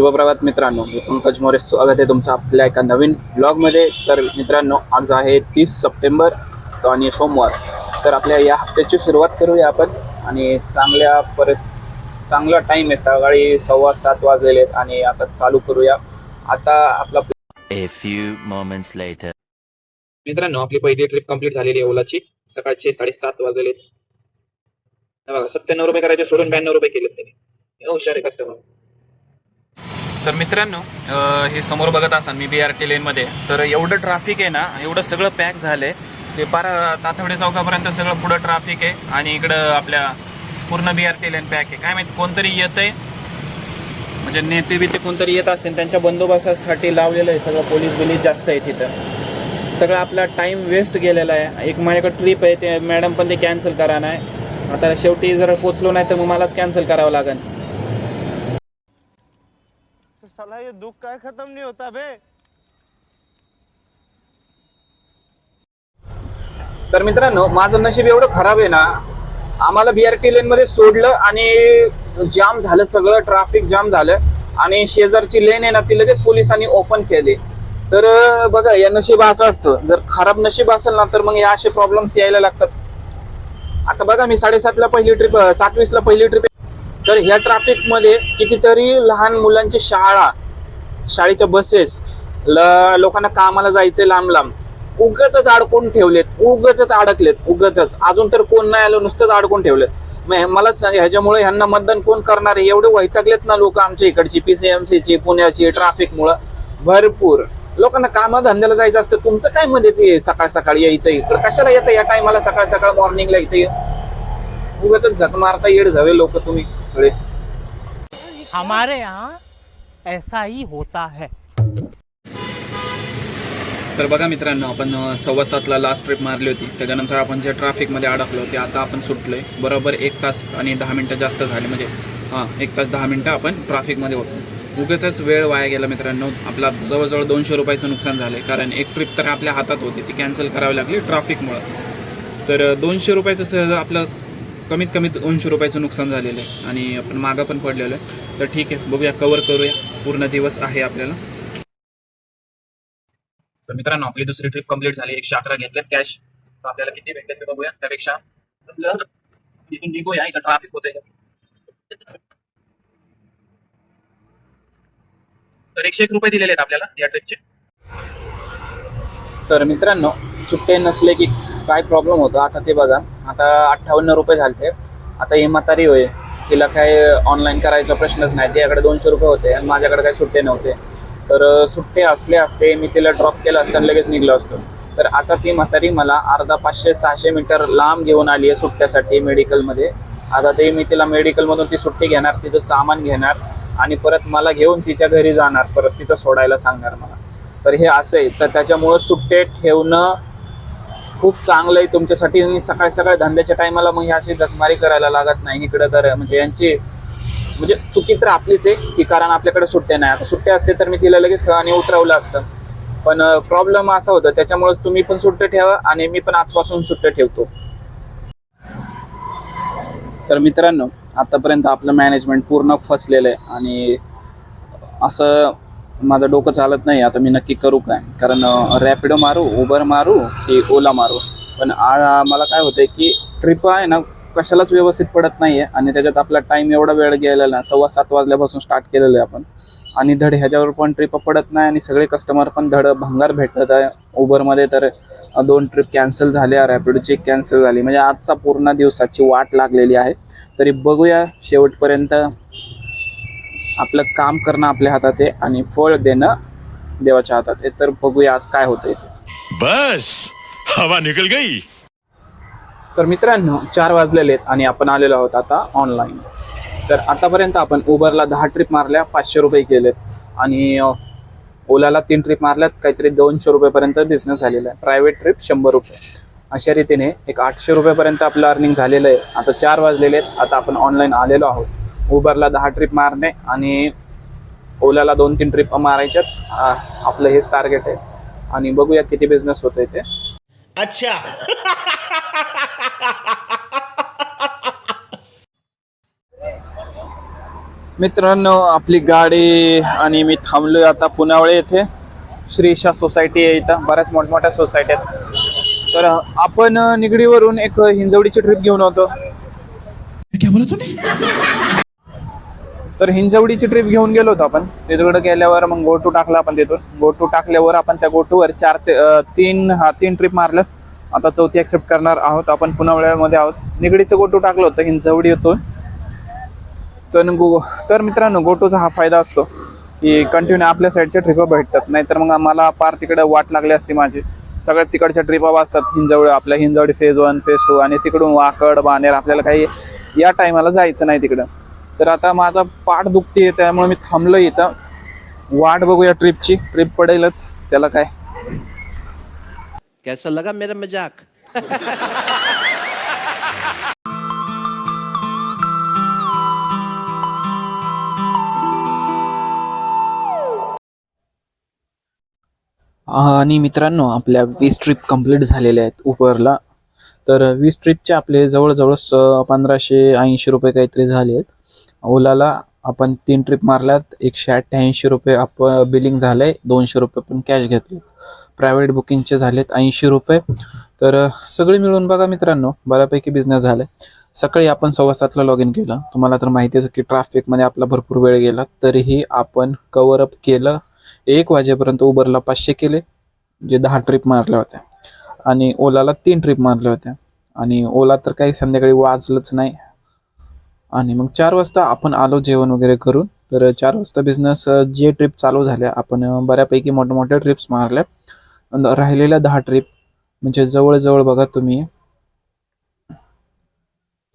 शुभप्रभात मित्रांनो मी पंकज मोरे. स्वागत आहे तुमचं आपल्या एका नवीन ब्लॉगमध्ये. तर मित्रांनो आज आहे तीस सप्टेंबर आणि सोमवार. तर आपल्या या हप्त्याची सुरुवात करूया आपण. आणि चांगल्या परिस चांगला टाईम आहे. सकाळी सव्वा सात वाजलेले आहेत आणि आता चालू करूया. आता आपला A few moments later. मित्रांनो आपली पहिली ट्रिप कंप्लीट झालेली आहे ओलाची. सकाळचे साडेसात वाजलेले आहेत. हे बघा सत्त्याण्णव रुपये करायचे सोडून ब्याण्णव रुपये केलेत त्यांनी. हे हुशार आहे कस्टमर तर मित्रांनो हे समोर बघत असाल मी बी आर टी लेनमध्ये तर एवढं ट्रॅफिक आहे ना एवढं सगळं पॅक झालं आहे ते पार तातवडे चौकापर्यंत सगळं पुढं ट्रॅफिक आहे आणि इकडं आपल्या पूर्ण B R T lane pack आहे. काय माहिती कोणतरी येत आहे म्हणजे नेते बिते कोणतरी येत असेल त्यांच्या बंदोबस्तासाठी लावलेलं आहे सगळं पोलीस बिलीस जास्त आहे तिथं. सगळं आपला टाईम वेस्ट गेलेला आहे. एक माझ्याकडं ट्रिप आहे ते मॅडम पण ते कॅन्सल करा नाही. आता शेवटी जर पोचलो नाही तर मग मलाच कॅन्सल करावं लागेल. साला ये दुख का खत्म नहीं होता बे. तर मित्रांनो माझं नशीब एवढं खराब आहे ना आम्हाला बी आर टी लेन मध्ये सोडलं आणि जाम झालं सगळं ट्रॅफिक जाम झालं आणि शेजारची लेन आहे ना ती लगेच पोलिसांनी ओपन केली. तर बघा या नशीब असं असतं. जर खराब नशीब असेल ना तर मग या असे प्रॉब्लेम्स यायला लागतात. आता बघा मी साडेसातला पहिली ट्रिप सातवीसला पहिली ट्रिप तर ह्या ट्रॅफिकमध्ये कितीतरी लहान मुलांची शाळा शाळेच्या बसेस ल लोकांना कामाला जायचे लांब लांब उगच अडकून ठेवलेत उगच अडकलेत उगच अजून तर कोण नाही आलं नुसतंच अडकून ठेवलेत. मग मला ह्याच्यामुळे ह्यांना मतदान कोण करणार आहे? एवढे वैतागलेत ना लोक आमच्या इकडची पीसीएमसीची पुण्याची ट्राफिकमुळं भरपूर. लोकांना कामा धंद्याला जायचं असतं. तुमचं काय मध्येच आहे सकाळ सकाळी यायचं इकडं? कशाला येतं या टायमाला सकाळ सकाळ मॉर्निंगला इथे उगाच झक मारता येड जावे लोक तुम्ही सगळे. हमारे यहाँ ऐसा ही होता है. तर बघा मित्रांनो आपण अ, सव्वा सातला लास्ट ट्रिप मारली होती. त्याच्यानंतर आपण जे ट्रॅफिकमध्ये अडकलो ते आता आपण सुटलोय. बरोबर एक तास आणि दहा मिनटं जास्त झाले. म्हणजे हां एक तास दहा मिनटं आपण ट्रॅफिकमध्ये होतो. उगाचच वेळ वाया गेला मित्रांनो. आपला जवळजवळ दोनशे रुपयाचं नुकसान झालं कारण एक ट्रिप तर आपल्या हातात होती. ती कॅन्सल करावी लागली ट्रॅफिकमुळं तर दोनशे रुपयाचं सहज आपलं कमीत कमी दोनशे रुपयाचं नुकसान झालेलं आहे आणि आपण मागं पण पडलेलो आहे. तर ठीक आहे बघूया कवर करूया. पूर्ण दिवस आहे आपल्याला. तर मित्रांनो आपली दुसरी ट्रिप कंप्लीट झाली. एकशे अकरा घेतल्यात. कॅश तर आपल्याला किती भेटले ते बघूया. त्यापेक्षा आपलं इथून निघूया. इथं ट्रॅफिक होतंय कसं. तर एकशे एक रुपये दिलेले आहेत आपल्याला या ट्रिपचे तर मित्रांनो सुट्टे नसले की काय प्रॉब्लेम होतो? आता ते बघा. आता अठ्ठावन्न रुपये झालते. आता ही म्हातारी होय. तिला काय ऑनलाईन करायचा प्रश्नच नाही. तिच्याकडे दोनशे रुपये होते आणि माझ्याकडे काही सुट्टे नव्हते. तर सुट्टे असले असते मी तिला ड्रॉप केलं असतं आणि लगेच निघलो असतो. तर आता ती म्हातारी मला अर्धा पाचशे सहाशे मीटर लांब घेऊन आली आहे सुट्ट्यासाठी मेडिकलमध्ये आता ते मी तिला मेडिकलमधून ती सुट्टी घेणार तिचं सामान घेणार आणि परत मला घेऊन तिच्या घरी जाणार. परत तिथं सोडायला सांगणार मला. तर हे असं आहे. तर त्याच्यामुळं सुट्टे ठेवणं खूप चांगलं आहे तुमच्यासाठी आणि सकाळ सकाळी धंद्याच्या टायमाला मग ही अशी जगमारी करायला लागत नाही इकडं तर. म्हणजे यांची म्हणजे चुकी तर आपलीच आहे की कारण आपल्याकडे सुट्ट्या नाही. आता सुट्ट्या असते तर मी तिला लगेच आणि उतरवलं असतं. पण प्रॉब्लेम असा होता त्याच्यामुळे तुम्ही पण सुट्टे ठेवा आणि मी पण आजपासून सुट्टे ठेवतो. तर मित्रांनो आतापर्यंत आपलं मॅनेजमेंट पूर्ण फसलेलं आहे आणि असं माझं डोकं चालत नाही आता मी नक्की करू काय? कारण रॅपिडो मारू उबर मारू की ओला मारू? पण आ- मला काय होतंय की ट्रिप आहे ना कशालाच व्यवस्थित पडत नाही आहे आणि त्याच्यात आपला टाईम एवढा वेळ गेलेला ना सव्वा सात वाजल्यापासून स्टार्ट केलेलं आहे आपण. आणि धड ह्याच्यावर पण ट्रिप पडत नाही आणि सगळे कस्टमर पण धड भंगार भेटत आहे. उबरमध्ये तर दोन ट्रिप कॅन्सल झाल्या रॅपिडोची एक कॅन्सल झाली. म्हणजे आजचा पूर्ण दिवसाची वाट लागलेली आहे. तरी बघूया शेवटपर्यंत आपलं काम करणं आपल्या हातात आहे आणि फळ देणं देवाच्या हातात आहे. तर बघूया आज काय होतंय ते. बस हवा निकल गई. तर मित्रांनो चार वाजलेले आहेत आणि आपण आलेलो आहोत आता ऑनलाईन तर आतापर्यंत आपण उबरला दहा ट्रिप मारल्या पाचशे रुपये केलेत आणि ओलाला तीन ट्रिप मारल्यात काहीतरी दोनशे रुपयेपर्यंत बिझनेस झालेला आहे. प्रायव्हेट ट्रिप शंभर रुपये. अशा रीतीने एक आठशे रुपयेपर्यंत आपलं अर्निंग झालेलं आहे. आता चार वाजलेले आहेत. आता आपण ऑनलाईन आलेलो आहोत. उबरला दहा ट्रिप मारणे आणि ओलाला दोन तीन ट्रिप मारायच्यात. आपलं हेच टार्गेट आहे. आणि बघूया किती बिझनेस होतंय ते. अच्छा. मित्रांनो आपली गाडी आणि मी थांबलोय आता पुनावळे येथे. श्री ईशा सोसायटी आहे इथं. बऱ्याच मोठमोठ्या सोसायटी आहेत. तर आपण निगडीवरून एक हिंजवडीची ट्रिप घेऊन होतो. तर हिंजवडीची ट्रिप घेऊन गेलो होतो आपण. तिकडे गेल्यावर मग गोटू टाकला आपण तिथून. गोटू टाकल्यावर आपण त्या गोटूवर चार ते तीन हा तीन ट्रिप मारलं. आता चौथी ॲक्सेप्ट करणार आहोत आपण. पुनावळ्यामध्ये आहोत. निगडीचं गोटू टाकलं होतं हिंजवडी येतो तर गो तर मित्रांनो गोटूचा हा फायदा असतो की कंटिन्यू आपल्या साईडच्या ट्रिपा भेटतात. नाहीतर मग आम्हाला पार तिकडे वाट लागली असती माझी. सगळ्यात तिकडच्या ट्रिपा वाचतात हिंजवड आपल्या Hinjawadi phase one phase two आणि तिकडून वाकड बानेर आपल्याला काही या टायमाला जायचं नाही तिकडं. तर आता माझा पाठ दुखते त्यामुळे मी थांबलो इथं. वाट बघूया ट्रिपची ट्रिप पडेलच. त्याला काय? कैसा लगा मेरा मजाक? आणि मित्रांनो आपल्या वीस ट्रिप कंप्लीट झालेल्या आहेत उपरला तर वीस ट्रिपचे आपले जवळजवळ पंधराशे ऐंशी रुपये काहीतरी झाले आहेत. ओलाला आपण तीन ट्रिप मारल्यात. एकशे अठ्ठ्याऐंशी रुपये आप बिलिंग झालं आहे दोनशे रुपये पण कॅश घेतले प्रायव्हेट बुकिंगचे झालेत ऐंशी रुपये. तर सगळे मिळून बघा मित्रांनो बऱ्यापैकी बिझनेस झालाय. सकाळी आपण सव्वा सातला लॉग इन केलं. तुम्हाला तर माहितीच की ट्रॅफिकमध्ये आपला भरपूर वेळ गेला. तरीही आपण कवर अप केलं. एक वाजेपर्यंत उबरला पाचशे केले जे दहा ट्रिप मारल्या होत्या. आणि ओलाला तीन ट्रिप मारल्या होत्या. आणि ओला तर काही संध्याकाळी वाजलंच नाही. आणि मग चार वाजता आपण आलो जेवण वगैरे करून तर चार वाजता बिझनेस जे ट्रिप चालू झाल्या आपण बऱ्यापैकी मोठ्या मोठ्या ट्रिप्स मारल्या राहिलेल्या दहा ट्रिप म्हणजे जवळजवळ बघा तुम्ही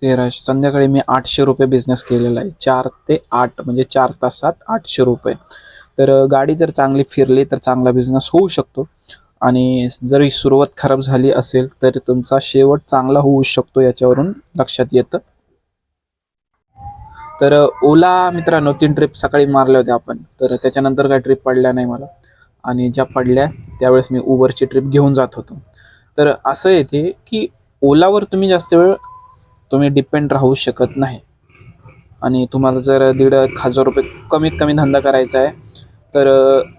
तेराशे संध्याकाळी मी आठशे रुपये बिझनेस केलेला आहे. चार ते आठ म्हणजे चार तासात आठशे रुपये. तर गाडी जर चांगली फिरली तर चांगला बिझनेस होऊ शकतो. आणि जरी सुरुवात खराब झाली असेल तर तुमचा शेवट चांगला होऊ शकतो याच्यावरून लक्षात येतं. तर ओला मित्रांनो तीन ट्रिप सकाळी मारल्या होत्या आपण. तर त्याच्यानंतर काही ट्रिप पडल्या नाही मला. आणि ज्या पडल्या त्यावेळेस मी उबरची ट्रिप घेऊन जात होतो. तर असं येते की ओलावर तुम्ही जास्त वेळ तुम्ही डिपेंड राहू शकत नाही. आणि तुम्हाला जर दीड एक हजार रुपये कमीत कमी धंदा करायचा आहे तर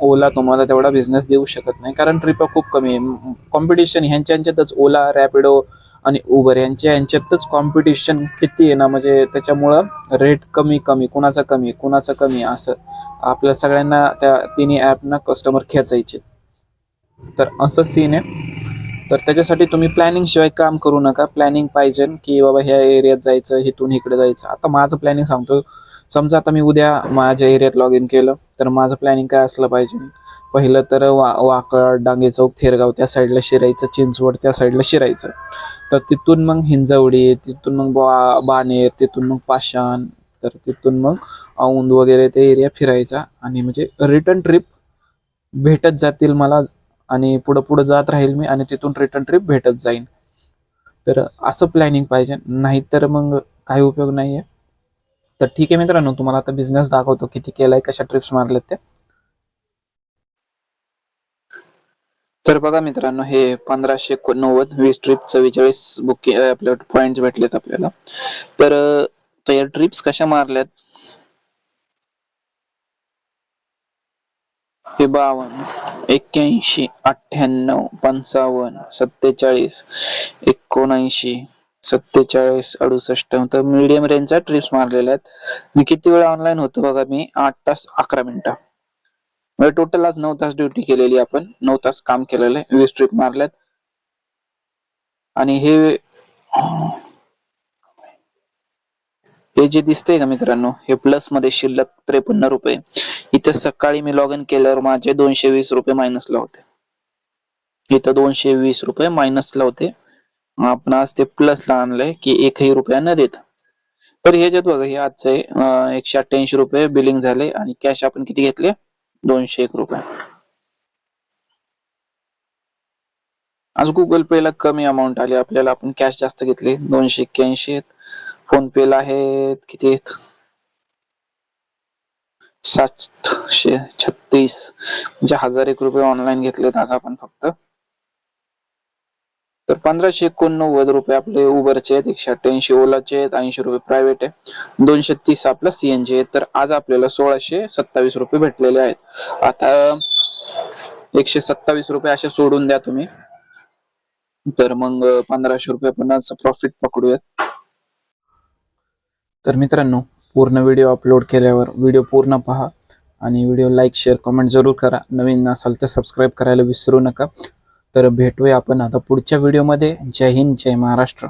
ओला तुम्हाला तेवढा बिझनेस देऊ शकत नाही. कारण ट्रिपा खूप कमी आहे. कॉम्पिटिशन ह्यांच्या ह्यांच्यातच ओला रॅपिडो आणि उबर यांच्या यांच्यातच कॉम्पिटिशन किती आहे ना म्हणजे त्याच्यामुळं रेट कमी कमी कुणाचा कमी कुणाचा कमी असं आपल्या सगळ्यांना त्या तिन्ही ॲपना कस्टमर खेचायचे. तर असं सीन आहे. तर त्याच्यासाठी तुम्ही प्लॅनिंग शिवाय काम करू नका. प्लॅनिंग पाहिजे की बाबा ह्या एरियात जायचं इथून इकडे जायचं. आता माझं प्लॅनिंग सांगतो. समजा आता मी उद्या माझ्या एरियात लॉग इन केलं तर माझं प्लॅनिंग काय असलं पाहिजे? पहिलं तर वा वाकड डांगे चौक थेरगाव त्या साईडला शिरायचं चिंचवड त्या साईडला शिरायचं. तर तिथून मग हिंजवडी तिथून मग बा बानेर तिथून मग पाषाण तर तिथून मग औंद वगैरे ते एरिया फिरायचा आणि म्हणजे रिटर्न ट्रिप भेटत जातील मला आणि पुढं पुढं जात राहील मी आणि तिथून रिटर्न ट्रिप भेटत जाईन. तर असं प्लॅनिंग पाहिजे. नाहीतर मग काही उपयोग नाही आहे तर ठीक आहे मित्रांनो तुम्हाला आता बिझनेस दाखवतो किती केलाय कशा ट्रिप्स मारल्यात त्या. तर बघा मित्रांनो हे पंधराशे एकोणनव्वद वीस ट्रिप चव्वेचाळीस बुकिंग आपल्या पॉइंट भेटलेत आपल्याला. तर अं, या ट्रिप्स कशा मारल्यात? हे बावन्न एक्क्याऐंशी अठ्ठ्याण्णव पंचावन्न सत्तेचाळीस एकोणऐंशी सत्तेचाळीस अडुसष्ट. तर मीडियम रेंजचा ट्रिप्स मारलेल्या आहेत. किती वेळ ऑनलाईन होतो बघा मी? आठ तास अकरा मिनिटं. म्हणजे टोटल आज नऊ तास ड्युटी केलेली आपण. नऊ तास काम केलेलं आहे. वीस ट्रिप मारल्यात. आणि हे हे जे दिसतंय का मित्रांनो हे प्लसमध्ये शिल्लक त्रेपन्न रुपये. इथे सकाळी मी लॉग इन केल्यावर माझे दोनशे वीस रुपये मायनसला होते. इथं दोनशे वीस रुपये मायनसला होते. आपण आज ते प्लसला आणलंय की एकही रुपया न देता. तर ह्याच्यात बघा हे आजचं आहे एकशे अठ्ठ्याऐंशी रुपये बिलिंग झाले आणि कॅश आपण किती घेतले? दोनशे एक रुपये. आज गुगल पे ला कमी अमाऊंट आली. आपल्याला आपण कॅश जास्त घेतली. दोनशे एक्क्याऐंशी आहेत. फोन पे ला आहेत. किती आहेत? सातशे छत्तीस. म्हणजे हजार एक रुपये ऑनलाईन घेतलेत आज आपण फक्त. तर पंधराशे एकोणनव्वद रुपये आपले उबरचे आहेत एकशे अठ्ठ्याऐंशी ओलाचे आहेत ऐंशी रुपये प्रायव्हेट आहे दोनशे तीस आपला सीएनजी आहे तर आज आपल्याला सोळाशे सत्तावीस रुपये भेटलेले आहेत. आता एकशे सत्तावीस रुपये असे सोडून द्या तुम्ही. तर मग पंधराशे रुपये आपण आज प्रॉफिट पकडूयात. तर मित्रांनो पूर्ण व्हिडिओ अपलोड केल्यावर व्हिडिओ पूर्ण पहा आणि व्हिडिओ लाईक शेअर कमेंट जरूर करा. नवीन असाल तर सबस्क्राईब करायला विसरू नका. तर भेटूया आपण आता पुढच्या व्हिडिओमध्ये जय हिंद जय महाराष्ट्र.